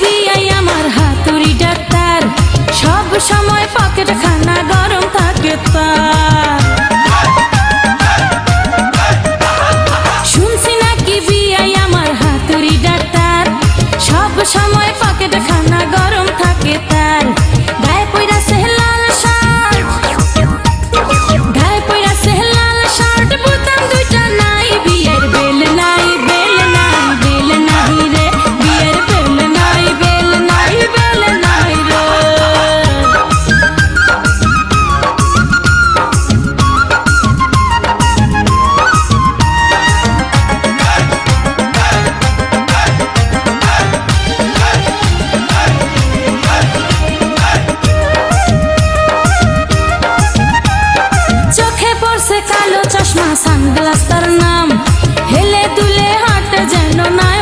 বিয়াই আমার হাতুড়ি ডাক্তার। সব সময় পকেট খানা গরম থাকে তার। কালো চশমা সানগ্লাস তার নাম। হেলে দুলে হাঁটে যেন না